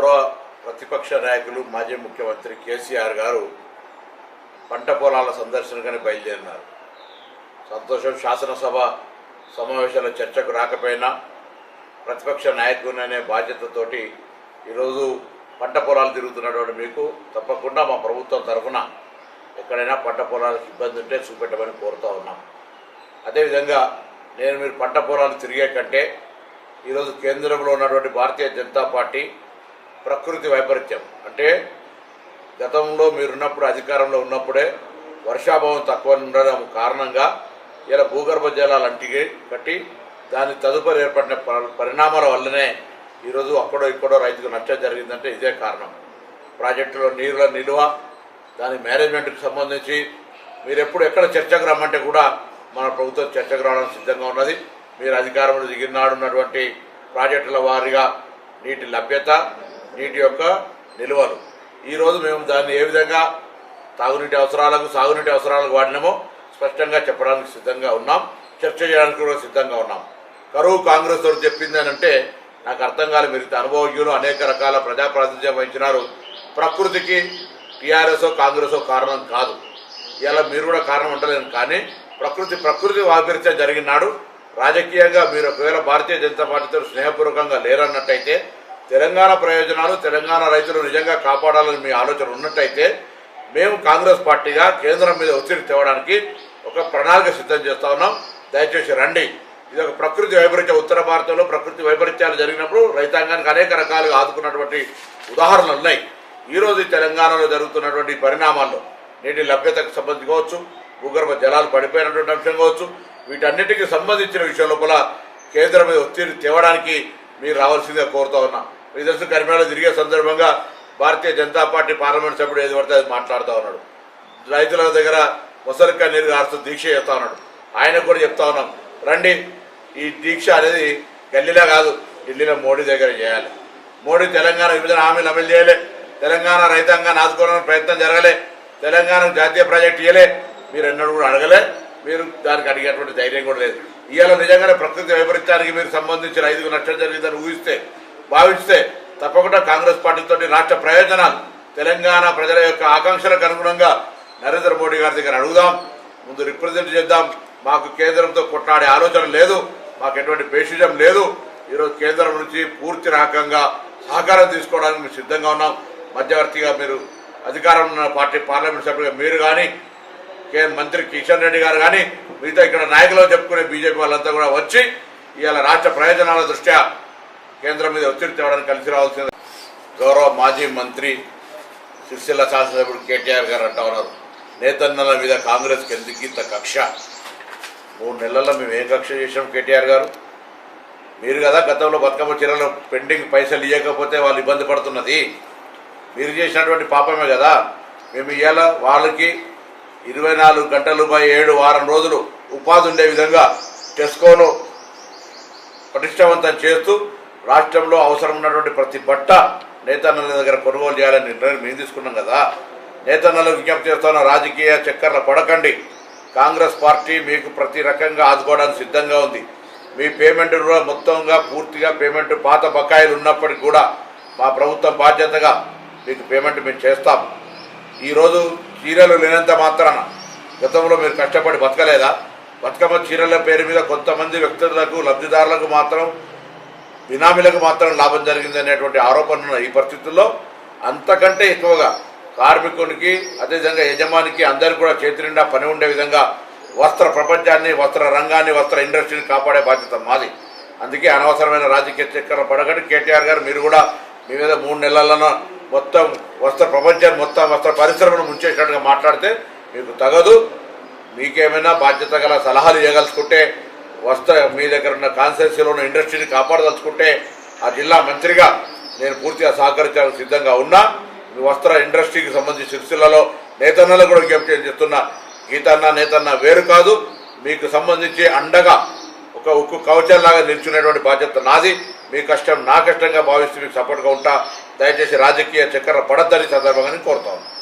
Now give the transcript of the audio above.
గౌరవ ప్రతిపక్ష నాయకులు మాజీ ముఖ్యమంత్రి కేసీఆర్ గారు పంట పొలాల సందర్శనకని బయలుదేరినారు. సంతోషం శాసనసభ సమావేశాల చర్చకు రాకపోయినా ప్రతిపక్ష నాయకుని అనే బాధ్యతతోటి ఈరోజు పంట పొలాలు తిరుగుతున్నటువంటి మీకు తప్పకుండా మా ప్రభుత్వం తరఫున ఎక్కడైనా పంట పొలాలకు ఇబ్బంది ఉంటే చూపెట్టమని కోరుతూ ఉన్నాం. అదేవిధంగా నేను మీరు పంట పొలాలు తిరిగే కంటే ఈరోజు కేంద్రంలో ఉన్నటువంటి భారతీయ జనతా పార్టీ ప్రకృతి వైపరీత్యం. అంటే గతంలో మీరున్నప్పుడు అధికారంలో ఉన్నప్పుడే వర్షాభావం తక్కువ ఉండడం కారణంగా ఇలా భూగర్భ జలాలు అంటికి కట్టి దాని తదుపరి ఏర్పడిన పరిణామాల వల్లనే ఈరోజు అక్కడో ఇక్కడో రైతుకు నష్టం జరిగిందంటే ఇదే కారణం. ప్రాజెక్టులో నీరుల నిల్వ దాని మేనేజ్మెంట్కి సంబంధించి మీరు ఎప్పుడు ఎక్కడ చర్చకు రమ్మంటే కూడా మన ప్రభుత్వం చర్చకు రావడానికి సిద్ధంగా ఉన్నది. మీరు అధికారంలో దిగినాడు ఉన్నటువంటి ప్రాజెక్టుల వారీగా నీటి లభ్యత నీటి యొక్క నిల్వలు. ఈరోజు మేము దాన్ని ఏ విధంగా తాగునీటి అవసరాలకు సాగునీటి అవసరాలకు వాడినామో స్పష్టంగా చెప్పడానికి సిద్ధంగా ఉన్నాం. చర్చ చేయడానికి కూడా సిద్ధంగా ఉన్నాం. కరువు కాంగ్రెస్ వారు చెప్పింది అని అంటే నాకు అర్థం కాదు మీరు అనుభవజ్ఞులు అనేక రకాల ప్రజాప్రాతినిధ్యం వహించినారు. ప్రకృతికి టీఆర్ఎస్ కాంగ్రెస్ కారణం కాదు. ఇలా మీరు కూడా కారణం ఉండలేదు కానీ ప్రకృతి ప్రకృతి వైపరీత్యం జరిగినాడు. రాజకీయంగా మీరు ఒకవేళ భారతీయ జనతా పార్టీతో స్నేహపూర్వకంగా లేరన్నట్టయితే తెలంగాణ ప్రయోజనాలు తెలంగాణ రైతులు నిజంగా కాపాడాలని మీ ఆలోచన ఉన్నట్టయితే మేము కాంగ్రెస్ పార్టీగా కేంద్రం మీద ఒత్తిడి తేవడానికి ఒక ప్రణాళిక సిద్ధం చేస్తా ఉన్నాం. దయచేసి రండి. ఇది ఒక ప్రకృతి వైపరీత్యం. ఉత్తర భారతంలో ప్రకృతి వైపరీత్యాలు జరిగినప్పుడు రైతాంగానికి అనేక రకాలుగా ఆదుకున్నటువంటి ఉదాహరణలు ఉన్నాయి. ఈరోజు తెలంగాణలో జరుగుతున్నటువంటి పరిణామాల్లో నీటి లభ్యతకు సంబంధించి కావచ్చు భూగర్భ జలాలు పడిపోయినటువంటి అంశం కావచ్చు వీటన్నిటికీ సంబంధించిన విషయం లోపల కేంద్రం మీద ఒత్తిడి తేవడానికి మీరు రావాల్సిందిగా కోరుతా ఉన్నా. మీ తెలుసు కరిమేళ తిరిగే సందర్భంగా భారతీయ జనతా పార్టీ పార్లమెంట్ సభ్యుడు ఏది పడితే అది మాట్లాడుతూ ఉన్నాడు. రైతుల దగ్గర ముసలిక నీరు కాస్తూ దీక్ష చేస్తా ఉన్నాడు. ఆయనకు కూడా చెప్తా ఉన్నాం రండి ఈ దీక్ష అనేది గల్లీలో కాదు ఢిల్లీలో మోడీ దగ్గర చేయాలి. మోడీ తెలంగాణ విభజన హామీలు అమలు చేయలే. తెలంగాణ రైతాంగాన్ని ఆదుకోవడానికి ప్రయత్నం జరగలే. తెలంగాణకు జాతీయ ప్రాజెక్ట్ ఇయ్యలే. మీరు ఎన్నడూ కూడా అడగలే. మీరు దానికి అడిగేటువంటి ధైర్యం కూడా లేదు. ఇవాళ నిజంగానే ప్రకృతి వైపరీత్యానికి మీరు సంబంధించిన ఐదుగురు నష్టం జరిగిందని ఊహిస్తే భావిస్తే తప్పకుండా కాంగ్రెస్ పార్టీతో రాష్ట్ర ప్రయోజనాలు. తెలంగాణ ప్రజల యొక్క ఆకాంక్షలకు అనుగుణంగా నరేంద్ర మోడీ గారి దగ్గర అడుగుదాం ముందు రిప్రజెంట్ చేద్దాం. మాకు కేంద్రంతో కొట్లాడే ఆలోచన లేదు మాకు ఎటువంటి పేషిజం లేదు. ఈరోజు కేంద్రం నుంచి పూర్తి రకంగా సహకారం తీసుకోవడానికి మేము సిద్ధంగా ఉన్నాం. మధ్యవర్తిగా మీరు అధికారం ఉన్న పార్టీ పార్లమెంట్ సభ్యులుగా మీరు కానీ కే మంత్రి కిషన్ రెడ్డి గారు కానీ మిగతా ఇక్కడ నాయకులు చెప్పుకునే బీజేపీ వాళ్ళంతా కూడా వచ్చి ఇవాళ రాష్ట్ర ప్రయోజనాల దృష్ట్యా కేంద్రం మీద ఒత్తిడి తేవడానికి కలిసి రావాల్సింది గౌరవ మాజీ మంత్రి సిరిసిల్ల శాసనసభ్యుడు కేటీఆర్ గారు అంటా ఉన్నారు. నేతన్నల మీద కాంగ్రెస్కి ఎందుకు ఇంత కక్ష? మూడు నెలల్లో మేము ఏం కక్ష చేసాం కేటీఆర్ గారు? మీరు కదా గతంలో బతుకమ్మ చీరలు పెండింగ్ పైసలు ఇవ్వకపోతే వాళ్ళు ఇబ్బంది పడుతున్నది. మీరు చేసినటువంటి పాపమే కదా. మేము ఇవాళ వాళ్ళకి ఇరవై నాలుగు గంటలు పై ఏడు వారం రోజులు ఉపాధి ఉండే విధంగా టెస్కోను పటిష్టవంతం చేస్తూ రాష్ట్రంలో అవసరం ఉన్నటువంటి ప్రతి బట్ట నేతన్నల దగ్గర కొనుగోలు చేయాలని నిర్ణయం మేము తీసుకున్నాం కదా. నేతన్నలకు విజ్ఞప్తి చేస్తున్న రాజకీయ చక్కర్లు పడకండి. కాంగ్రెస్ పార్టీ మీకు ప్రతి రకంగా ఆదుకోవడానికి సిద్ధంగా ఉంది. మీ పేమెంట్ కూడా మొత్తంగా పూర్తిగా పేమెంట్ పాత బకాయిలు ఉన్నప్పటికీ కూడా మా ప్రభుత్వం బాధ్యతగా మీకు పేమెంట్ మేము చేస్తాం ఈరోజు చీరలు లేనంత మాత్రాన గతంలో మీరు కష్టపడి బతకలేదా? బతుకమ్మ చీరల పేరు మీద కొంతమంది వ్యక్తులకు లబ్ధిదారులకు మాత్రం బినామీలకు మాత్రం లాభం జరిగింది అనేటువంటి ఆరోపణలు ఈ పరిస్థితుల్లో అంతకంటే ఎక్కువగా కార్మికునికి అదేవిధంగా యజమానికి అందరికీ కూడా చేతి నిండా పని ఉండే విధంగా వస్త్ర ప్రపంచాన్ని వస్త్ర రంగాన్ని వస్త్ర ఇండస్ట్రీని కాపాడే బాధ్యత మాది. అందుకే అనవసరమైన రాజకీయ చక్కెర పడకండి కేటీఆర్ గారు మీరు కూడా మీ మీద మూడు నెలలను మొత్తం వస్త్ర ప్రపంచాన్ని మొత్తం వస్త్ర పరిశ్రమను ముంచేసినట్టుగా మాట్లాడితే మీకు తగదు. మీకేమైనా బాధ్యత గల సలహాలు ఇవ్వగలుచుకుంటే వస్త్ర మీ దగ్గర ఉన్న కాన్స్టిట్యూన్సీలో ఉన్న ఇండస్ట్రీని కాపాడదలుచుకుంటే ఆ జిల్లా మంత్రిగా నేను పూర్తిగా సహకరించడానికి సిద్ధంగా ఉన్నా. మీ వస్త్ర ఇండస్ట్రీకి సంబంధించి సిరిసిల్లలో నేతన్నలు కూడా విజ్ఞప్తి చేస్తున్నా. గీతన్న నేతన్న వేరు కాదు. మీకు సంబంధించి అండగా ఒక ఉక్కు కవచంలాగా నిల్చునేటువంటి బాధ్యత నాది. మీ కష్టం నా కష్టంగా భావిస్తూ మీకు సపోర్ట్గా ఉంటా. దయచేసి రాజకీయ చక్కెర పడద్దని సందర్భంగా నేను కోరుతా ఉన్నాను